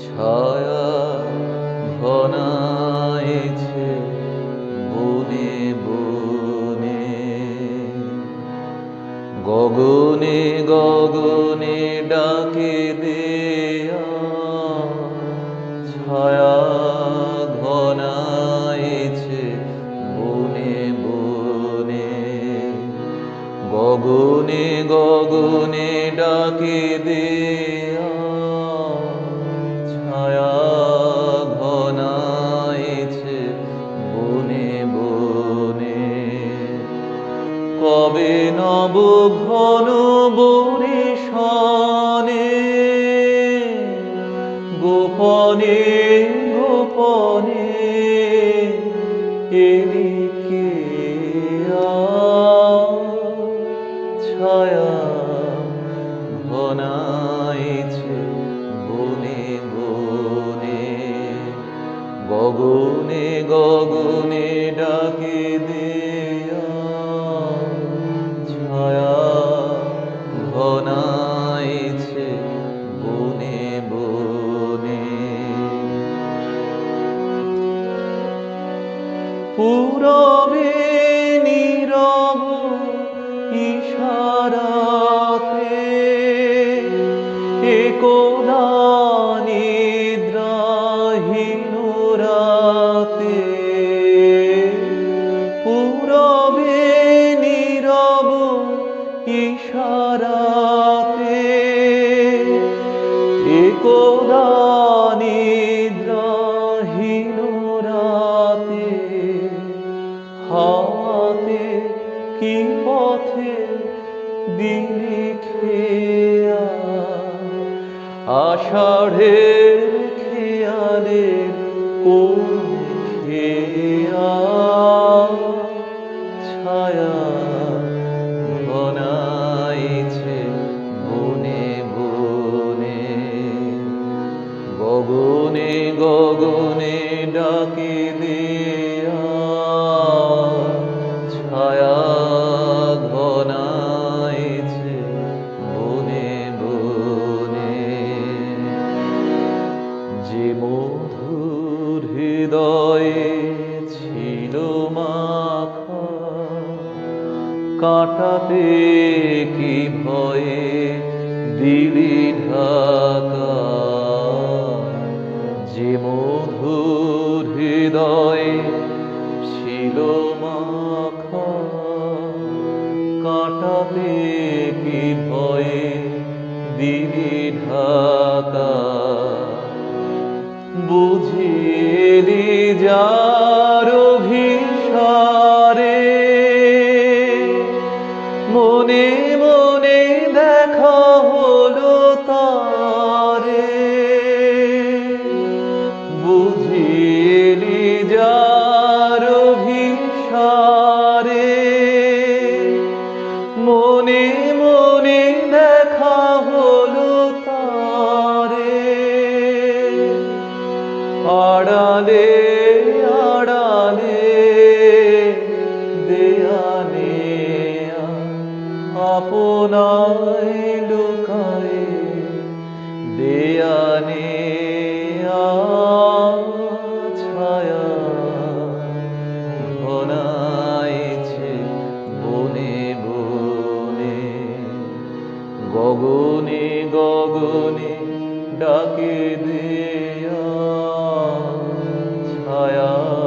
ছায়া ঘনাইছে বনে বনে। গগনে গগনে ডাকে দেয়া, ছায়া ঘনাইছে বনে বনে। গগনে গগনে ডাকে দেয়া বনে বনে। কবে নব বনে গোপনে গোপনে ছায়া ঘনাইছে বনে বনে গগনে গগনে ডাকে দেয়া পুরবে নীরব ইশারাতে কি পথে দিনে খেয়া? আষাঢ়ের খেয়া? ছায়া ঘনাইছে বনে বনে। গগনে গগনে ডাকে দেয়া কাটাতে কি ভয়ে দিলি ঢাকা? যে মধুর হৃদয়ে ছিল মাখা, কাটাতে কি ভয়ে দিলি ঢাকা? বুঝিলি যার মনে মনে দেখা হলো তারে। বুঝিলি যার অভিসারে। মনে মনে দেখা হলো তারে। আড়ালে কোনায় লুকায় দেয়ানে ছায়া ঘনাইছে বনে বনে গগনে গগনে ডাকে দেয়া ছায়া।